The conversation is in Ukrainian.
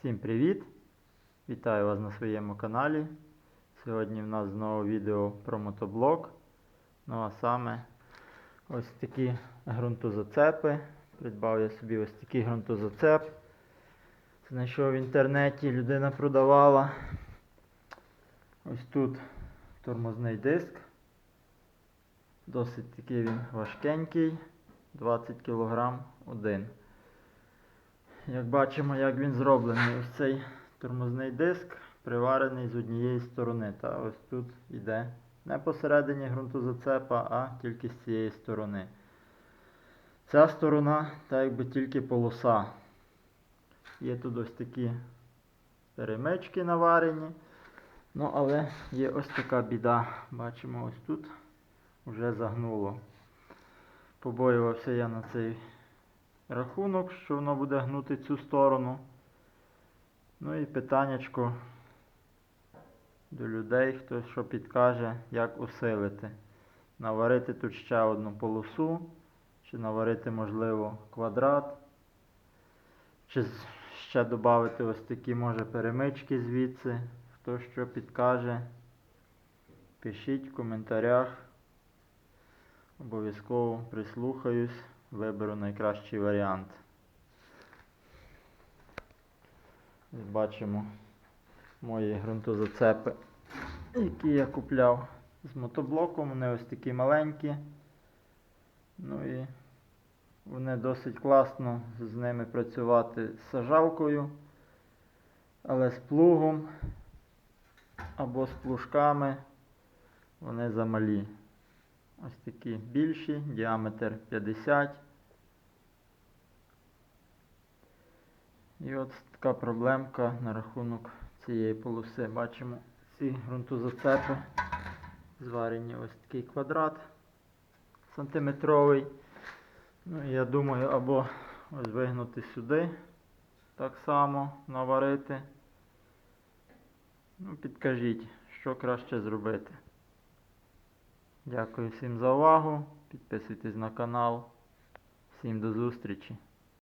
Всім привіт! Вітаю вас на своєму каналі. Сьогодні в нас знову відео про мотоблок. Ну а саме ось такі ґрунтозацепи. Придбав я собі ось такий ґрунтозацеп. Знайшов в інтернеті, людина продавала. Ось тут тормозний диск. Досить такий він важкенький, 20 кг один. Як бачимо, як він зроблений, ось цей тормозний диск приварений з однієї сторони. Та ось тут йде не посередині ґрунтозацепа, а тільки з цієї сторони. Ця сторона, так якби тільки полоса. Є тут ось такі перемички наварені. Ну, але є ось така біда. Бачимо, ось тут вже загнуло. Побоювався я на цей рахунок, що воно буде гнути цю сторону. Ну і питаннячко до людей, хто що підкаже, як усилити. Наварити тут ще одну полосу, чи наварити, можливо, квадрат, чи ще додати ось такі, може, перемички звідси. Хто що підкаже, пишіть в коментарях. Обов'язково прислухаюсь, виберу найкращий варіант. Бачимо мої ґрунтозацепи, які я купляв з мотоблоком. Вони ось такі маленькі. Ну і вони досить класно з ними працювати з сажалкою, але з плугом або з плужками вони замалі. Ось такі більші, діаметр 50. І от така проблемка на рахунок цієї полоси. Бачимо ці ґрунтозацепи. Зварені ось такий квадрат сантиметровий. Ну я думаю, або ось вигнути сюди, так само наварити. Ну, підкажіть, що краще зробити. Дякую всім за увагу. Підписуйтесь на канал. Всім до зустрічі.